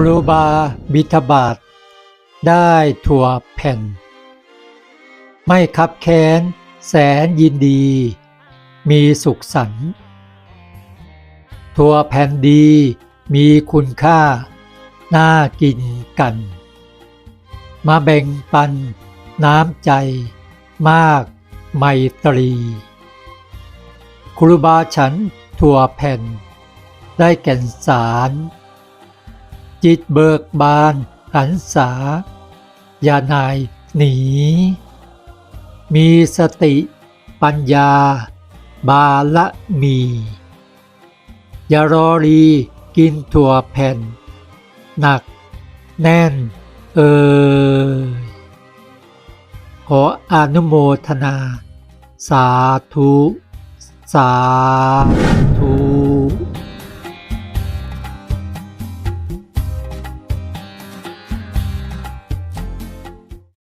ครูบาบิทบาท ได้ถั่วแผ่น ไม่คับแค้น แสนยินดี มีสุขสันต์ถั่วแผ่นดีมีคุณค่า น่ากินกัน มาแบ่งปัน น้ำใจ มากไมตรี ครูบาฉันถั่วแผ่น ได้แก่นสาร จิตเบิกบานหันษา อย่านายหนี มีสติปัญญา บาละมี อย่ารอรีกินถั่วแผ่น หนักแน่นเออขออนุโมทนา สาธุ สาธุ